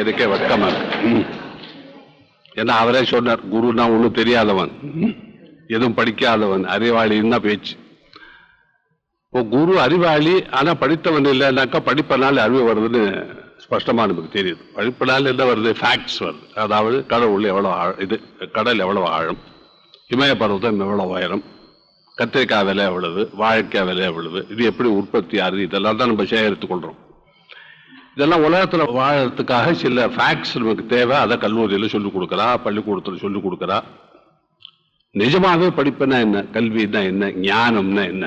எதுக்கே வெட்கமா இருக்கு ஏன்னா அவரே சொன்னார் குருனா ஒன்றும் தெரியாதவன். எதுவும் படிக்காதவன். அறிவாளின்னு தான் பேச்சு. இப்போ குரு அறிவாளி ஆனா படித்தவன் இல்லைன்னாக்கா படிப்பனால அறிவு வருதுன்னு ஸ்பஷ்டமா நமக்கு தெரியுது. படிப்பனால என்ன வருது? ஃபேக்ட்ஸ் வருது. அதாவது கடவுள் எவ்வளவு இது கடல் எவ்வளவு ஆழம்? இமய பருவத்தம் எவ்வளவு உயரம்? கத்திரிக்காய் விலை எவ்வளவு? வாழைக்காய் விலை எவ்வளவு? இது எப்படி உற்பத்தி ஆகுது? இதெல்லாம் தான் நம்ம சேகரித்துக் கொள்றோம். இதெல்லாம் உலகத்தில் வாழறதுக்காக சில ஃபேக்ட்ஸ் நமக்கு தேவை. அதை கல்லூரியில் சொல்லிக் கொடுக்குறா பள்ளிக்கூடத்தில் சொல்லிக் கொடுக்குறா. நிஜமாகவே படிப்புனா என்ன? கல்வினா என்ன? ஞானம்னா என்ன?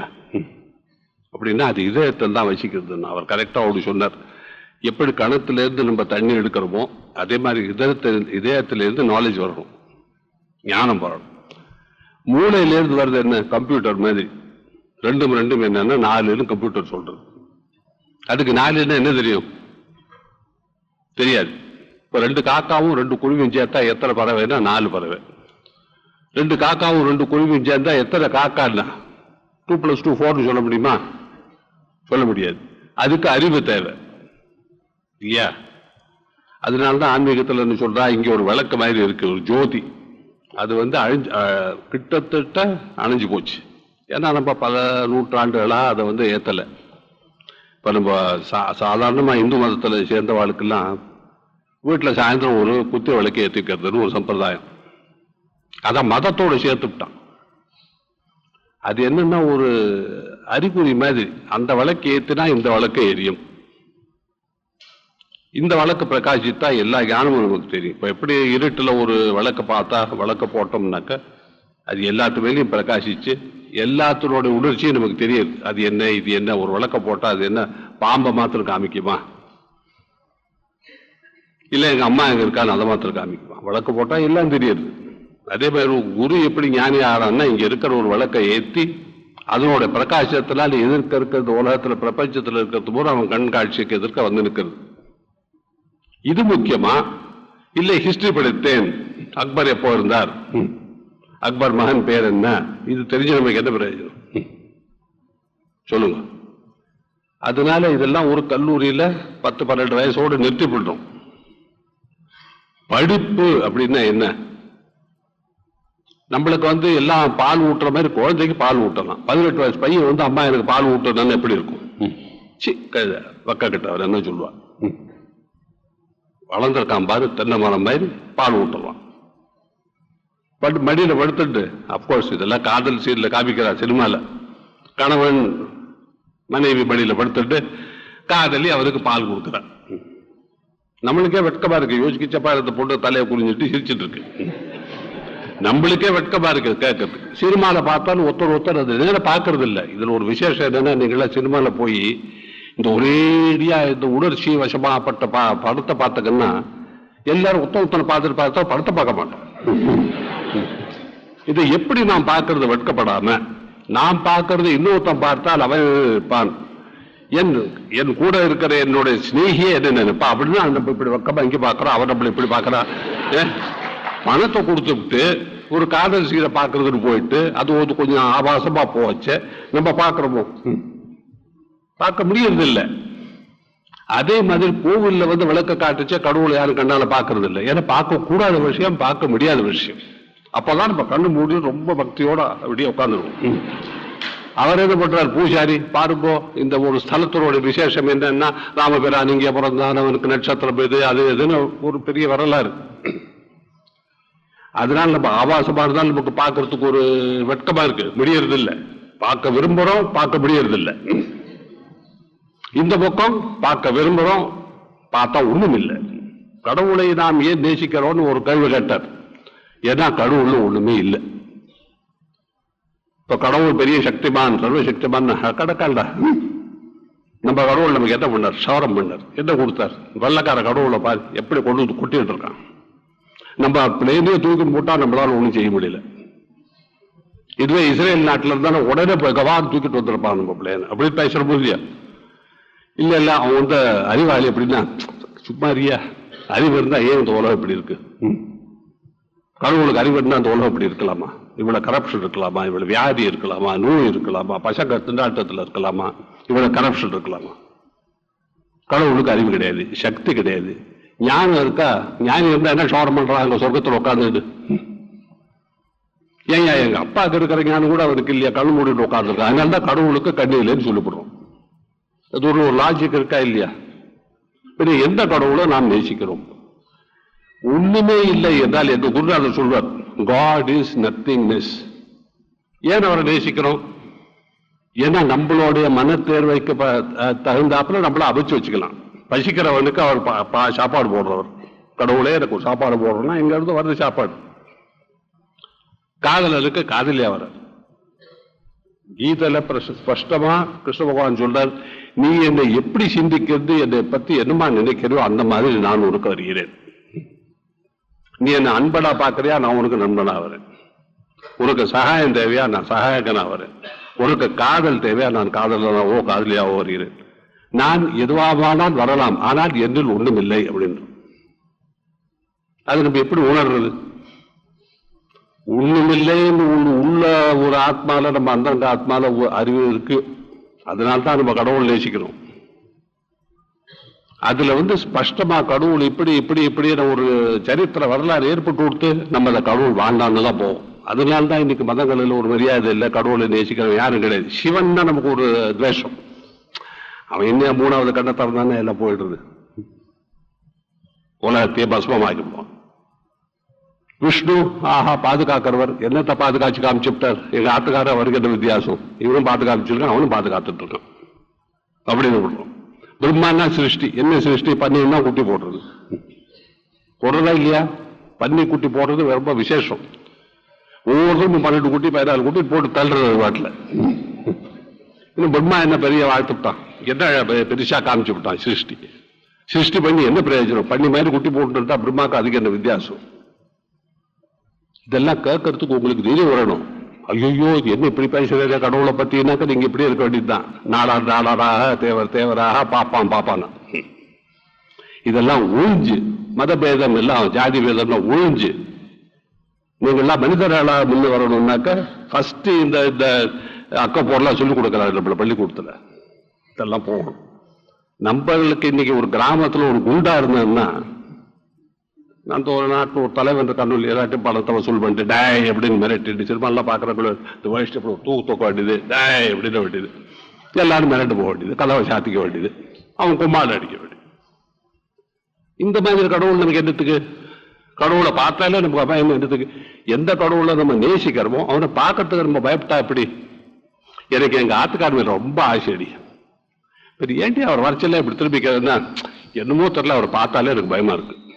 அப்படின்னா அது இதயத்தை தான் வசிக்கிறதுன்னு அவர் கரெக்டாக அப்படி சொன்னார். எப்படி கணத்திலேருந்து நம்ம தண்ணி எடுக்கிறோமோ அதே மாதிரி இதயத்தில் இதயத்திலேருந்து நாலேஜ் வரணும். ஞானம் வரணும். மூளையிலேருந்து வர்றது என்ன? கம்ப்யூட்டர் மாதிரி. ரெண்டும் ரெண்டும் என்னென்னா நாலுன்னு கம்ப்யூட்டர் சொல்கிறது அதுக்கு நாலுன்னா என்ன தெரியும்? தெரியாது. இப்போ ரெண்டு காக்காவும் ரெண்டு குருவியும் சேர்த்தா எத்தனை பறவைன்னா நாலு பறவை. ரெண்டு காக்காவும் ரெண்டு குருவியும் சேர்ந்தா எத்தனை காக்கான்னா? டூ ப்ளஸ் டூ ஃபோர்னு சொல்ல முடியுமா? சொல்ல முடியாது. அதுக்கு அறிவு தேவை. இல்லையா? அதனாலதான் ஆன்மீகத்தில் என்ன சொல்கிறா இங்கே ஒரு விளக்கு மாதிரி இருக்குது ஒரு ஜோதி. அது வந்து அழிஞ்சு கிட்டத்தட்ட அணைஞ்சு போச்சு. ஏன்னா நம்ம பல நூற்றாண்டுகளாக அதை வந்து ஏற்றலை இப்போ நம்ம சா சாதாரணமாக இந்து மதத்தில் சேர்ந்தவாளுக்கெல்லாம் வீட்டில் சாயந்தரம் ஒரு குத்து விளக்கு ஏற்றிக்கிறதுன்னு ஒரு சம்பிரதாயம். அதை மதத்தோடு சேர்த்துட்டான் அது என்னன்னா ஒரு அறிகுறி மாதிரி. அந்த விளக்கு ஏற்றினா இந்த விளக்கு எரியும். இந்த வழக்கு பிரகாசித்தா எல்லா ஞானமும் நமக்கு தெரியும். இப்போ எப்படி இருட்டில் ஒரு விளக்கு பார்த்தா விளக்க போட்டோம்னாக்க அது எல்லாத்து மேலேயும் பிரகாசிச்சு எல்லாத்தினோட உணர்ச்சியும் நமக்கு தெரியுது. அது என்ன இது என்ன ஒரு விளக்க போட்டால் அது என்ன பாம்பை மாத்திரம் காமிக்குமா? இல்ல எங்க அம்மா எங்க இருக்கான்னு அதை மாத்திரம் காமிக்குமா? விளக்கு போட்டா எல்லாம் தெரியுது. அதே மாதிரி குரு எப்படி ஞானி ஆறான்னா இங்க இருக்கிற ஒரு விளக்கை ஏத்தி அதனோட பிரகாசத்தினால எதிர்க்க இருக்கிறது உலகத்துல பிரபஞ்சத்துல இருக்கிறது பூரா அவன் கண் காட்சிக்கு எதிர்க்க வந்து நிற்கிறது. இது முக்கியமா? இல்லை ஹிஸ்டரி படித்தேன். அக்பர் எப்போ இருந்தார். அக்பர் மகன் பேர் என்ன? இது தெரிஞ்சு நமக்கு என்ன பிரயோஜனம். சொல்லுங்க. அதனால இதெல்லாம் ஒரு கல்லூரியில பத்து பன்னெண்டு வயசோடு நிறுத்தி விடுறோம் படிப்பு அப்படின்னா என்ன? நம்மளுக்கு வந்து எல்லாம் பால் ஊட்டுற மாதிரி குழந்தைக்கு பால் ஊட்டலாம். பதினெட்டு வயசு பையன் வந்து அம்மா எனக்கு பால் ஊட்டுறதுன்னு எப்படி இருக்கும். சி வக்க கிட்ட அவர் என்ன சொல்லுவா. வளர்ந்துருக்கான் பாரு தென்னை மரம் மாதிரி பால் ஊட்டலாம். பட் மடியில படுத்துட்டு அப்கோர்ஸ் இதெல்லாம் காதல் சீன்ல காமிக்கிறா சினிமால. கணவன் மனைவி மடியில படுத்துட்டு காதலி அவருக்கு பால் கொடுக்குறான் நம்மளுக்கே வெட்கமா இருக்கு. யோசிக்க சப்பாரத்தை போட்டு தலையை குறிஞ்சிட்டு சிரிச்சிட்டு இருக்கு. நம்மளுக்கே வெட்கமா இருக்கு கேட்கறது சினிமாவில் பார்த்தாலும் ஒருத்தர் ஒருத்தர் அது நேரம் பார்க்கறது இல்ல. இதுல ஒரு விசேஷம் என்னன்னா நீங்களாம் சினிமால போய் இந்த ஒரேடியா இந்த உணர்ச்சி வசமாப்பட்ட பா படத்தை பார்த்தீங்கன்னா எல்லாரும் ஒத்த ஒத்தனை பார்த்துட்டு பார்த்தா படத்தை பார்க்க மாட்டோம். இதை எப்படி நாம் பார்க்கறது வெட்கப்படாம நாம் பார்க்கறது இன்னொருத்தன் பார்த்தால் அவன் இருப்பான் என் என் கூட இருக்கிற என்னுடைய சிநேகியே என்ன நினைப்பா? அப்படின்னு நம்ம இப்படி வெக்கமா இங்க பாக்குறோம் அவன் நம்மள இப்படி பார்க்கறா ஏ, பணத்தை கொடுத்துட்டு ஒரு காதல் சீரை பார்க்கறதுன்னு போயிட்டு அது ஒரு கொஞ்சம் ஆபாசமா போச்சு. நம்ம பார்க்கறோமோ? பார்க்க முடியறது இல்லை அதே மாதிரி கோவில்ல வந்து விளக்க காட்டுச்சே கடவுளை யாரும் கண்ணால பார்க்கறது இல்லை ஏன்னா பார்க்க கூடாத விஷயம் பார்க்க முடியாத விஷயம். அப்பதான் நம்ம கண்ணு மூடி ரொம்ப பக்தியோட அப்படியே உட்காந்துருவோம். அவர் என்ன பண்றார்? பூசாரி. பாருப்போ இந்த ஒரு ஸ்தலத்தினோட விசேஷம் என்னன்னா ராமபிரான் இங்கே பிறந்தான் அவனுக்கு நட்சத்திரம் இது அது இதுன்னு ஒரு பெரிய வரலாறு. அதனால நம்ம ஆபாசமா தான் நமக்கு பார்க்கறதுக்கு ஒரு வெட்கமா இருக்கு. முடியறது இல்லை பார்க்க விரும்புறோம் பார்க்க முடியறது இல்லை இந்த பக்கம் பார்க்க விரும்புறோம் பார்த்தா ஒண்ணும் இல்லை. கடவுளை நாம் ஏன் நேசிக்கிறோம்னு ஒரு கேள்வி கேட்டார். ஏன்னா கடவுள் ஒண்ணுமே இல்லை. இப்போ கடவுள் பெரிய சக்திமான் சர்வசக்திமான் சக்திமான் நம்ம கடவுள் நமக்கு என்ன பண்ணார்? சவரம் பண்ணார். என்ன கொடுத்தார்? வெள்ளக்கார கடவுளை பாரு எப்படி கொண்டு வந்து கொட்டிட்டு இருக்கான். நம்ம பிளேனே தூக்கி போட்டால் நம்மளால ஒன்றும் செய்ய முடியல. இதுவே இஸ்ரேல் நாட்டில் இருந்தாலும் உடனே போய் கவான் தூக்கிட்டு வந்திருப்பான் நம்ம பிளேன். அப்படி பேசுற இல்லையா? இல்லை இல்லை அவன் வந்து அறிவாளி அப்படின்னா சும்மா இருக்கியா? அறிவு இருந்தால் ஏன் இந்த உலகம் இப்படி இருக்கு? ம். கடவுளுக்கு அறிவு இருந்தால் அந்த உலகம் இப்படி இருக்கலாமா? இவ்வளவு கரப்ஷன் இருக்கலாமா? இவ்வளவு வியாதி இருக்கலாமா? நோய் இருக்கலாமா? பசங்க திண்டாட்டத்துல இருக்கலாமா? இவ்வளவு கரப்ஷன் இருக்கலாமா? கடவுளுக்கு அறிவு கிடையாது சக்தி கிடையாது. ஞானம் இருக்கா? ஞானம் இருந்தா என்ன சோரம் பண்றாங்க சொர்க்கத்தில் உட்காந்துட்டு ஏன் எங்க அப்பாவுக்கு இருக்கிற ஞானம் கூட அவருக்கு இல்லையா? கண் மூடிட்டு உட்காந்துருக்கா அதனால தான் கடவுளுக்கு கண்ணு இல்லைன்னு சொல்லிவிடுறோம். அது ஒரு லாஜிக் இருக்கா இல்லையா? பின்ன எந்த கடவுளை நாம் நேசிக்கிறோம்? ஒண்ணுமே இல்லை என்றால் எங்க குருநாதர் சொல்வார் காட் இஸ் நத்திங்னஸ் ஏன் அவரை நேசிக்கிறோம்? ஏன்னா நம்மளுடைய மன தேர்வைக்கு தகுந்தாப்புல நம்மள அபிச்சு வச்சுக்கலாம். பசிக்கிறவனுக்கு அவர் சாப்பாடு போடுறவர். கடவுளே எனக்கு ஒரு சாப்பாடு போடுறோம்னா எங்க இருந்து வருது சாப்பாடு. காதலருக்கு காதலியா அவர் கீதையில ஸ்பஷ்டமா கிருஷ்ண பகவான் சொல்றார் நீ என்னை எப்படி சிந்திக்கிறது என்னை பத்தி என்னமா நினைக்கிறோ அந்த மாதிரி நான் உனக்கு வருகிறேன் நீ என்ன அன்படா பாக்குறியா நான் உனக்கு நண்பனா வரேன். உனக்கு சகாயம் தேவையா? நான் சகாயகனா வரேன். உனக்கு காதல் தேவையா? நான் காதலனாவோ காதலியாவோ வருகிறேன் நான் எதுவானால் வரலாம் ஆனால் என்னில் ஒண்ணும் இல்லை அப்படின்னு அது நம்ம எப்படி உணர்றது? ஒண்ணுமில்லைன்னு உள்ள ஒரு ஆத்மால நம்ம அந்தந்த ஆத்மால ஒரு அறிவு இருக்கு. அதனால தான் நம்ம கடவுள் நேசிக்கிறோம். அதுல வந்து ஸ்பஷ்டமா கடவுள் இப்படி இப்படி இப்படின்னு ஒரு சரித்திர வரலாறு ஏற்பட்டு கொடுத்து நம்ம அந்த கடவுள் வாழ்ந்தான்னு தான் போவோம். அதனால தான் இன்னைக்கு மதங்களில் ஒரு மரியாதை இல்லை கடவுளை நேசிக்கிறவன் யாரும் கிடையாது. சிவன் தான் நமக்கு ஒரு துவேஷம். அவன் என்ன மூணாவது கண்ணை திறந்தானே எல்லாம் போயிடுறது. உலகத்தையே பஸ்மமாக்கிப்போம் விஷ்ணு ஆஹா பாதுகாக்கிறவர். என்னத்தை பாதுகாச்சு காமிச்சுட்டார் எங்க ஆத்துக்காரர் வருகின்ற என்ன வித்தியாசம்? இவனும் பாதுகாச்சிருக்கான் அவனும் பாதுகாத்துட்டு இருக்கான். அப்படின்னு விடுறோம். பிரம்மானா சிருஷ்டி என்ன சிருஷ்டி பண்ணினா குட்டி போடுறது. போடுறதா இல்லையா? பன்னி குட்டி போடுறது ரொம்ப விசேஷம். ஒவ்வொருத்தரும் பன்னெண்டு குட்டி பதினாலு குட்டி போட்டு தள்ளுறது வாட்டில் இன்னும் பிரம்மா என்ன பெரிய வாழ்த்துட்டான் என்ன பெ- பெருசா காமிச்சு விட்டான் சிருஷ்டி. சிருஷ்டி பண்ணி என்ன பிரயோஜனம்? பண்ணி மாதிரி குட்டி போட்டுருந்தா பிரம்மாக்கு அதுக்கு என்ன வித்தியாசம்? இதெல்லாம் கேட்கறதுக்கு உங்களுக்கு தைரியம் வரணும். ஐயோ இது என்ன இப்படி பேசுறது கடவுளை பத்தினாக்க நீங்க இப்படி இருக்க வேண்டியதுதான். நாடார் நாடாராக தேவர் தேவராக பாப்பான் பாப்பான் இதெல்லாம் ஒழிஞ்சு மதபேதம் எல்லாம் ஜாதி பேதம்லாம் ஒழிஞ்சு நீங்க எல்லாம் மனிதர்களா முன்ன வரணும்னாக்க ஃபஸ்ட்டு இந்த இந்த அக்க போர்லாம் சொல்லிக் கொடுக்குறாரு நம்மளை பள்ளிக்கூடத்துல. இதெல்லாம் போகணும். நம்மளுக்கு இன்னைக்கு ஒரு கிராமத்தில் ஒரு குண்டா இருந்ததுன்னா நான் ஒரு நாட்டு ஒரு தலைவன் கண்ணூர் எல்லாத்தையும் பணத்தை வசூல் பண்ணிட்டு டேய் அப்படின்னு மிரட்டிட்டு சினிமாலாம் பார்க்குறக்குள்ள இந்த வயசு தூக்கு தூக்க வேண்டியது டேய் அப்படின்னு வேண்டியது? எல்லாரும் மிரட்டு போக வேண்டியது கதவை சாத்திக்க வேண்டியது அவன் கும்மாடு அடிக்க வேண்டியது. இந்த மாதிரி கடவுள் நமக்கு என்னத்துக்கு? கடவுளை பார்த்தாலே நமக்கு அபாயம் என்னத்துக்கு? எந்த கடவுளை நம்ம நேசிக்கிறோமோ அவனை பார்க்கறதுக்கு நம்ம பயப்பட்டா எப்படி? எனக்கு எங்க ஆத்துக்கார மேல ரொம்ப ஆசை அடி. ஏன்டி அவர் வரச்சல இப்படி திருப்பிக்கிறதுனா என்னமோ தெரியல அவர் பார்த்தாலே எனக்கு பயமா இருக்குது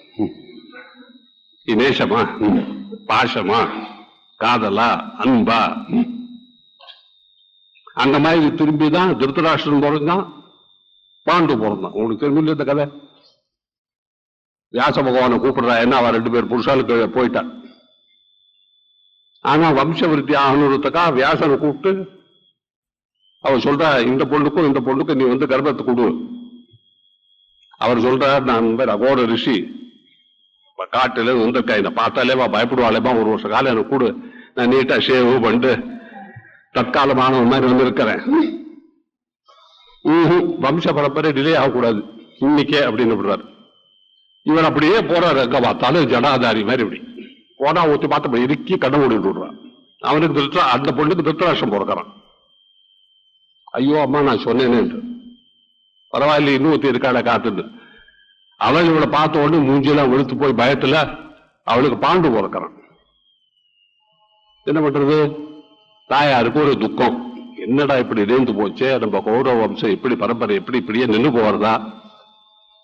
ம். இது நேசமா ம். பாசமா காதலா? அன்பா. அந்த மாதிரி திரும்பி தான் திருத்தராஷ்டிரன் பிறந்தான். பாண்டு பிறந்தான். உங்களுக்கு தெரியும் இந்த கதை? வியாச பகவானை கூப்பிடுறா. என்ன அவன் ரெண்டு பேர் புருஷாளுக்கு போயிட்டான் ஆனா வம்ச விருத்தி ஆகணுறதுக்கா வியாசனை கூப்பிட்டு அவர் சொல்றா இந்த பொண்ணுக்கும் இந்த பொண்ணுக்கும் நீ வந்து கர்ப்பத்தை கொடு. அவர் சொல்றார் நான் பேர் அகோர ரிஷி. இப்போ காட்டுல வந்திருக்கா இதை பார்த்தாலேமா பயப்படுவாளேமா ஒரு வருஷ காலம் எனக்கு கூடு. நான் நீட்டாக ஷேவு பண்ணிட்டு தற்காலமான மாதிரி வந்திருக்கிறேன் வம்ச பரம்பரை டிலே ஆகக்கூடாது. இன்னைக்கே அப்படின்னு விடுறாரு. இவர் அப்படியே போறாரு அங்க பார்த்தாலும் ஜடாதாரி மாதிரி இப்படி. போனா ஊத்தி பார்த்து இறுக்கி கடன் ஓடிட்டு விடுறான். அவனுக்கு திருத்தா அந்த பொண்ணுக்கு திருத்தராஷம் பிறக்கிறான். ஐயோ அம்மா நான் சொன்னேன்னு பரவாயில்ல இன்னும் ஒருத்தி இருக்காள காத்துட்டு. அவள் இவளை பார்த்த உடனே மூஞ்சியெல்லாம் வெளுத்து போய் பயத்துல அவளுக்கு பாண்டு பிறக்கிறான் என்ன பண்றது? தாயாருக்கு ஒரு துக்கம். என்னடா இப்படி இணைந்து போச்சே? நம்ம கௌரவ வம்சம் எப்படி பரம்பரை எப்படி இப்படியே நின்று போறதா?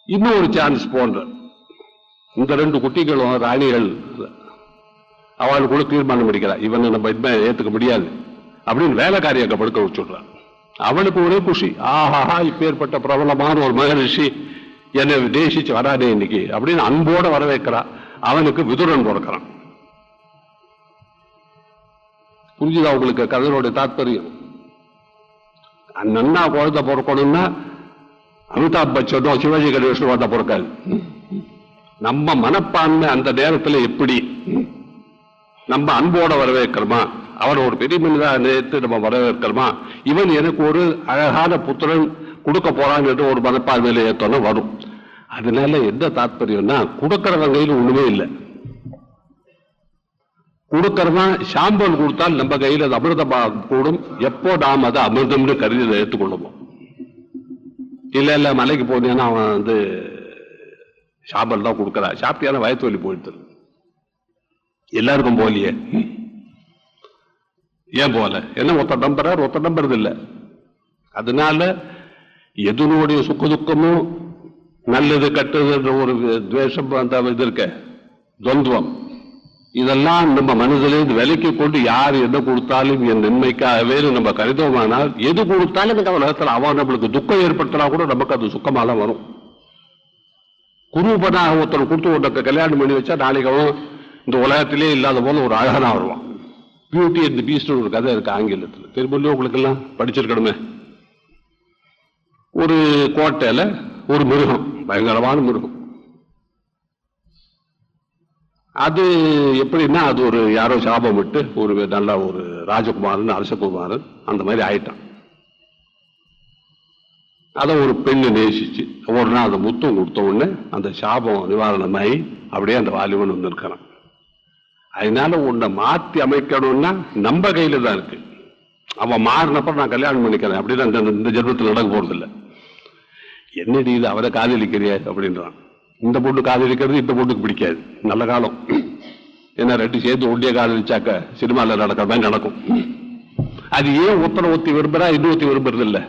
இன்னும் ஒரு சான்ஸ் போன்ற. இந்த ரெண்டு குட்டிகளும் ராணிகள். அவள் கூட தீர்மானம் பண்ணிக்கிறா. இவனை நம்ம இனிமே ஏத்துக்க முடியாது. அப்படின்னு வேலைக்காரியை அங்க படுக்க வச்சுடுறான் அவளுக்கு ஒரே குஷி. ஆஹாஹா இப்பேற்பட்ட பிரபலமான ஒரு மகரிஷி. என்னை தேசிச்சு வராதே இன்னைக்கு அப்படின்னு அன்போட வர வைக்கிறா அவனுக்கு விதுரன் கொடுக்கிறான். புரிஞ்சுதா உங்களுக்கு கதையோட தாத்பரியம்? நன்னா குழந்தை பிறக்கணும்னா அமிதாப் பச்சனோ சிவாஜி கணேசனோ வந்த பிறக்காது. நம்ம மனப்பான்மை அந்த நேரத்துல எப்படி? நம்ம அன்போட வரவேற்கிறோமா? அவர் ஒரு பெரிய மனிதாக நேற்று நம்ம வரவேற்கிறோமா? இவன் எனக்கு ஒரு அழகான புத்திரன் கொடுக்க போறான்னு ஒரு மனப்பான்மையில ஏத்தோன்னு வரும். அதனால என்ன தாத்பரியம்னா கொடுக்கறவன் கையில ஒண்ணுமே இல்லை. கொடுக்கறவன் சாம்பல் கொடுத்தால் நம்ம கையில அது அமிர்தமா கூடும் எப்போ நாம் அதை அமிர்தம்னு கருதி அதை ஏற்றுக்கொள்ளுமோ இல்ல இல்ல மலைக்கு போனீங்கன்னா அவன் வந்து சாம்பல் தான் கொடுக்குறா. சாப்பிட்டியான வயத்து வலி போயிட்டு எல்லாருக்கும் போலியே ஏன் போல என்ன ஒத்த நம்புறார்? ஒத்த நம்புறது இல்ல. அதனால எதனுடைய சுக்க துக்கமும் நல்லது கெட்டதுன்ற ஒரு துவேஷம் அந்த இது இருக்க. துவந்துவம் இதெல்லாம் நம்ம மனதிலிருந்து விலைக்கு கொண்டு யார் என்ன கொடுத்தாலும் என் நன்மைக்காகவே நம்ம கருதோமானால் எது கொடுத்தாலும் இந்த உலகத்தில் அவன் நம்மளுக்கு துக்கம் ஏற்படுத்தினா கூட நமக்கு அது சுக்கமாக தான் வரும் குருபனாக ஒருத்தர் கொடுத்து ஒருத்தருக்கு கல்யாணம் பண்ணி வச்சா நாளைக்கு அவன் இந்த உலகத்திலே இல்லாத போல ஒரு அழகான வருவான். பியூட்டி அண்ட் பீஸ்ட் ஒரு கதை இருக்கு ஆங்கிலத்தில். திரும்ப உங்களுக்கு எல்லாம் படிச்சிருக்கணுமே. ஒரு கோட்டையில ஒரு மிருகம். பயங்கரமான மிருகம். அது எப்படின்னா அது ஒரு யாரோ சாபம் விட்டு ஒரு நல்ல ஒரு ராஜகுமாரன் அரசகுமாரன் அந்த மாதிரி ஆயிட்டான். அதை ஒரு பெண்ணு நேசிச்சு ஒரு நாள் அந்த முத்தம் கொடுத்த உடனே அந்த சாபம் நிவாரணமாயி அப்படியே அந்த வாலிபன் வந்து இருக்கிறான் அதனால உன்னை மாற்றி அமைக்கணும்னா நம்ம கையில தான் இருக்கு. அவன் மாறினப்ப நான் கல்யாணம் பண்ணிக்கிறேன். அப்படின்னு அந்த இந்த ஜென்மத்தில் நடக்க போறதில்லை. என்னடி இது அவரை காதலிக்கிறிய? அப்படின்றான். இந்த பொண்ணு காதலிக்கிறது இந்த பொண்ணுக்கு பிடிக்காது. நல்ல காலம். என்ன ரெண்டு சேர்த்து ஒண்டிய காதலிச்சாக்க சினிமாவில் நடக்கிற மாதிரி நடக்கும். அது ஏன் ஒத்தனை ஒத்தி விரும்புறா இன்னொருத்தி விரும்புறது இல்ல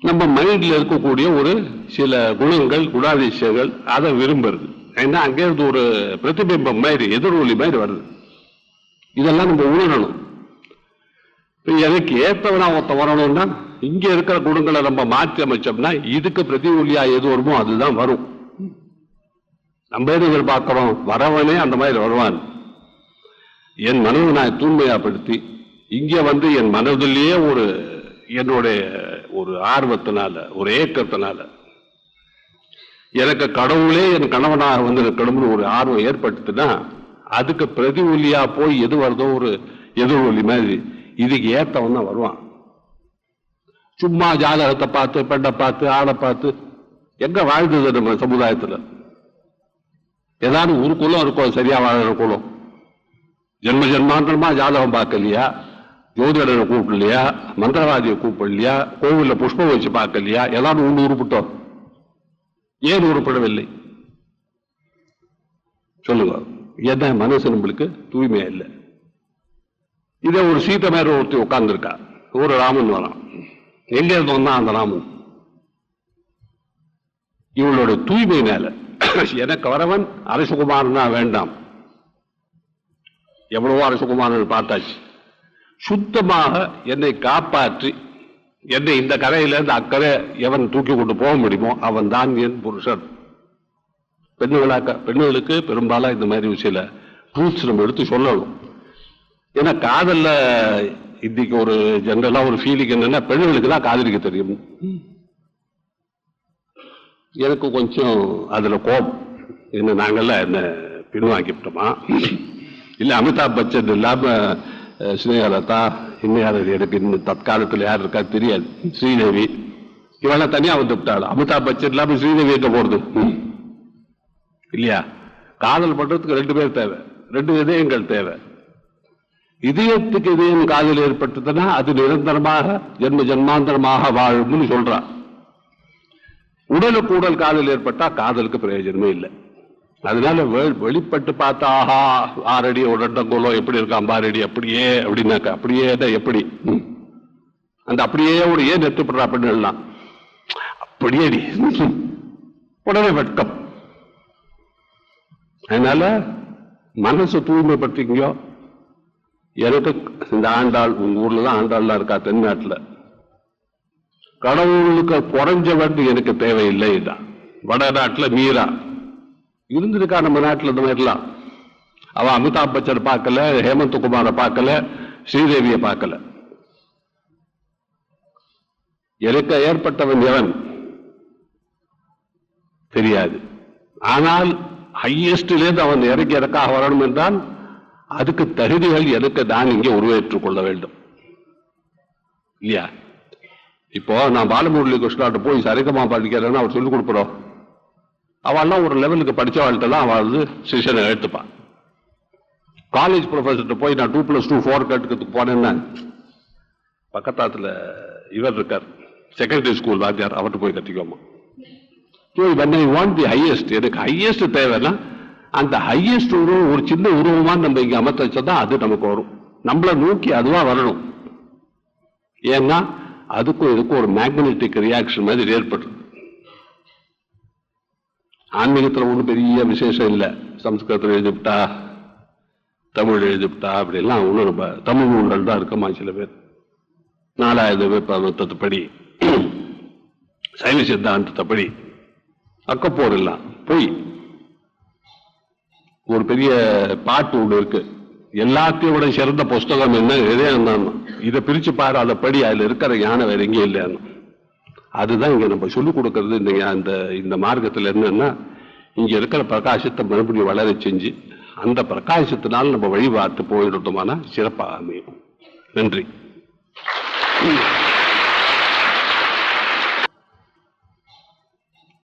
நம்ம மைண்ட்ல இருக்கக்கூடிய ஒரு சில குணங்கள் குணாதிசயங்கள் அதை விரும்புறது. ஏன்னா அங்கேருந்து ஒரு பிரதிபிம்பம் மாதிரி எதிரொலி மாதிரி வருது. இதெல்லாம் நம்ம உணரணும். எனக்கு ஏற்றவனா ஒருத்த வரணும்னா இங்க இருக்கிற குணங்களை நம்ம மாற்றி அமைச்சோம்னா இதுக்கு பிரதிஒலியா எது வருமோ அதுதான் வரும். நம்ம எது எதிர்பார்க்கிறோம்? வரவனே அந்த மாதிரி வருவான். என் மனதை நான் தூய்மையாப்படுத்தி இங்க வந்து என் மனதிலேயே ஒரு என்னுடைய ஒரு ஆர்வத்தினால ஒரு ஏக்கத்தினால எனக்கு கடவுளே என் கணவனாக வந்து இருக்கணும்னு ஒரு ஆர்வம் ஏற்பட்டுச்சுன்னா அதுக்கு பிரதி போய் எது வருதோ ஒரு எதிரொலி மாதிரி இதுக்கு ஏத்தவன் தான் வருவான். சும்மா ஜாதகத்தை பார்த்து பெண்ணை பார்த்து ஆளை பார்த்து எங்க வாழ்ந்தது நம்ம சமுதாயத்துல? ஏதாவது ஒரு குலம் இருக்கும் சரியா வாழற குலம். ஜென்ம ஜென்மாந்திரமா ஜாதகம் பார்க்கலையா? ஜோதிடரை கூப்பிடலையா? மந்திரவாதியை கூப்பிடலையா? கோவில்ல புஷ்பம் வச்சு பார்க்கலையா? ஏதாவது ஒன்று உருப்பிட்டோம். ஏன் உருப்படவில்லை? சொல்லுங்க. என்ன மனசு நம்மளுக்கு தூய்மையா இல்லை. இதே ஒரு சீத்தை மேல ஒருத்தி உட்கார்ந்துருக்கா. ஒரு ராமன் வரான். எங்க இருந்து வந்தான் அந்த ராமன். இவளோட தூய்மையினால எனக்கு வரவன் தான் வேண்டாம். எவ்வளவோ அரசகுமாரன் பார்த்தாச்சு. சுத்தமாக என்னை காப்பாற்றி என்னை இந்த கரையிலிருந்து அக்கறை எவன் தூக்கி கொண்டு போக முடியுமோ அவன் தான் என் புருஷன். பெண்ணுகளாக்க பெண்ணுகளுக்கு பெரும்பாலும் இந்த மாதிரி விஷயம் ட்ரூத்ஸ் நம்ம எடுத்து சொல்லணும். ஏன்னா காதல்ல இன்னைக்கு ஒரு ஜென்ரலா ஒரு ஃபீலிங் என்னன்னா பெண்களுக்கு தான் காதலிக்க தெரியும். எனக்கு கொஞ்சம் அதுல கோபம். என்ன நாங்கள்லாம் என்ன பின்வாங்கிவிட்டோமா? இல்ல அமிதாப் பச்சன் இல்லாம அஹ், ஸ்னேகலதா இன்னும் யார் எனக்கு இன்னும் தற்காலத்தில் யார் இருக்கா தெரியாது. ஸ்ரீதேவி. இவெல்லாம் தனியா வந்துவிட்டாள் அமிதாப் பச்சன் இல்லாம ஸ்ரீதேவி எங்க போடுது இல்லையா? காதல் பண்றதுக்கு ரெண்டு பேர் தேவை. ரெண்டு இதயங்கள் தேவை. இதயத்துக்கு இதயம் காதல் ஏற்பட்டதுன்னா அது நிரந்தரமாக ஜென்ம ஜென்மாந்தரமாக வாழும்னு சொல்றான் உடலுக்கு உடல் காதல் ஏற்பட்டா காதலுக்கு பிரயோஜனமே இல்லை. அதனால வெ- வெளிப்பட்டு பார்த்தா ஆஹா ஆரடி உடண்டங்கோலோ எப்படி இருக்கான் பாரடி அப்படியே அப்படின்னாக்க அப்படியே தான் எப்படி? அந்த அப்படியே ஒரு ஏன் நெத்துப்படுறா பெண்கள்லாம் அப்படியே உடனே வெட்கம். அதனால மனசு தூய்மைப்படுத்திக்கோ. எனக்கு இந்த ஆண்டாள் உங்க ஊர்ல தான் ஆண்டாள்லாம் இருக்கா தென்னாட்டில்? கடவுளுக்கு குறைஞ்ச குறைஞ்சவன் எனக்கு தேவையில்லை தான் வடநாட்டுல மீரா. இருந்திருக்கா நம்ம நாட்டுல இந்த மாதிரிலாம்? அவ அமிதாப் பச்சன் பார்க்கல ஹேமந்த் குமாரை பார்க்கல ஸ்ரீதேவியை பார்க்கல. எனக்கு ஏற்பட்டவன் எவன்? தெரியாது. ஆனால் ஹையஸ்டிலேருந்து அவன் இறக்கி இறக்காக வரணும் என்றால் அதுக்கு தகுதிகள் எதுக்கு நான் இங்கே உருவேற்றுக் கொள்ள வேண்டும். இல்லையா? இப்போ நான் பாலமுரளி கிருஷ்ணாட்ட போய் சரிகமா படிக்கிறேன்னு அவர் சொல்லிக் கொடுக்குறோம். அவள்லாம் ஒரு லெவலுக்கு படிச்சவாழ்கிட்டலாம் அவள் வந்து சிஷனை எடுத்துப்பான். காலேஜ் ப்ரொஃபஸர்கிட்ட போய் நான் டூ ப்ளஸ் டூ ஃபோர் கட்டுக்கிறதுக்கு போனேன்னா பக்கத்தாத்தில் இவர் இருக்கார். செகண்டரி ஸ்கூல் வாத்தியார் அவர்கிட்ட போய் கட்டிக்கோமா so when I want the highest எனக்கு ஹையஸ்ட் தேவைன்னா அந்த ஹையஸ்ட் உருவம் ஒரு சின்ன உருவமா நம்ம இங்க அமர்த்த வச்சா அது நமக்கு வரும். நம்மளை நோக்கி அதுவா வரணும். ஏன்னா அதுக்கும் இதுக்கும் ஒரு மேக்னெட்டிக் ரியாக்ஷன் மாதிரி ஏற்படுது ஆன்மீகத்தில் ஒன்றும் பெரிய விசேஷம் இல்லை. சம்ஸ்கிருதத்தில் எழுதிவிட்டா தமிழ் எழுதிவிட்டா அப்படிலாம் ஒன்றும் நம்ம தமிழ் நூல்கள் தான் இருக்கமா சில பேர். நாலாயிரம் விருப்பத்தப்படி சைவ சித்தாந்தத்தப்படி அக்கப்போர் எல்லாம் பொய் ஒரு பெரிய பாட்டு ஒன்று இருக்கு. எல்லாத்தையும் விட சிறந்த புஸ்தகம் என்ன? எதே இருந்தாலும் இதை பிரிச்சு பாரு அதை படி. அதுல இருக்கிற ஞானம் வேற எங்கேயும் இல்லைன்னு அதுதான் இங்க நம்ம சொல்லிக் கொடுக்கறது. இந்த அந்த இந்த மார்க்கத்தில் என்னன்னா இங்க இருக்கிற பிரகாசத்தை மறுபடியும் வளர செஞ்சு அந்த பிரகாசத்தினால் நம்ம வழிபார்த்து போயிடுறோமானா சிறப்பாக அமையும். நன்றி.